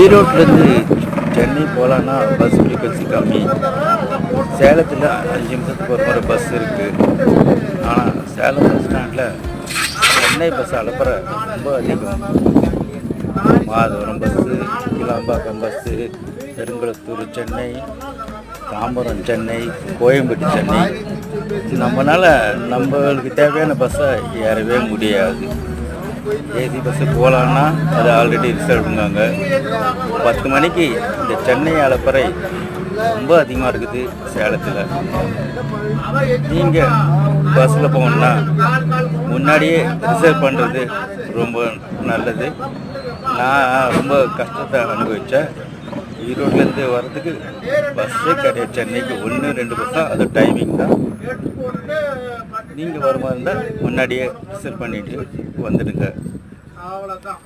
ஈரோட்லேருந்து சென்னை போகலான்னா bus frequency கம்மி. சேலத்தில் அஞ்சு நிமிஷத்துக்கு ஒரு முறை பஸ் இருக்குது ஆனால் சேலம் பஸ் ஸ்டாண்டில் சென்னை பஸ் அனுப்புகிற ரொம்ப அதிகம். Madhavaram bus Kilambakkam bus Perungalathur Chennai Tambaram Chennai Koyambedu Chennai. நம்மளால் நம்மளுக்கு தேவையான பஸ்ஸை ஏறவே முடியாது. ஏசி பஸ்ஸு போகலான்னா அது ஆல்ரெடி ரிசர்வ்டுங்காங்க பத்து மணிக்கு இந்த சென்னை அலப்பறை ரொம்ப அதிகமாக இருக்குது சேலத்தில். நீங்கள் பஸ்ஸில் போகணுன்னா முன்னாடியே ரிசர்வ் பண்ணுறது ரொம்ப நல்லது. நான் ரொம்ப கஷ்டத்தை அனுபவித்தேன் ஈரோட்லேருந்து வர்றதுக்கு பஸ்ஸே கிடையாது. சென்னைக்கு ஒன்று ரெண்டு பஸ் தான் அது டைமிங் தான். நீங்கள் வர மாதிரி இருந்தால் முன்னாடியே ரிசர்வ் பண்ணிவிட்டு வந்துடுங்க. அவ்வளோதான்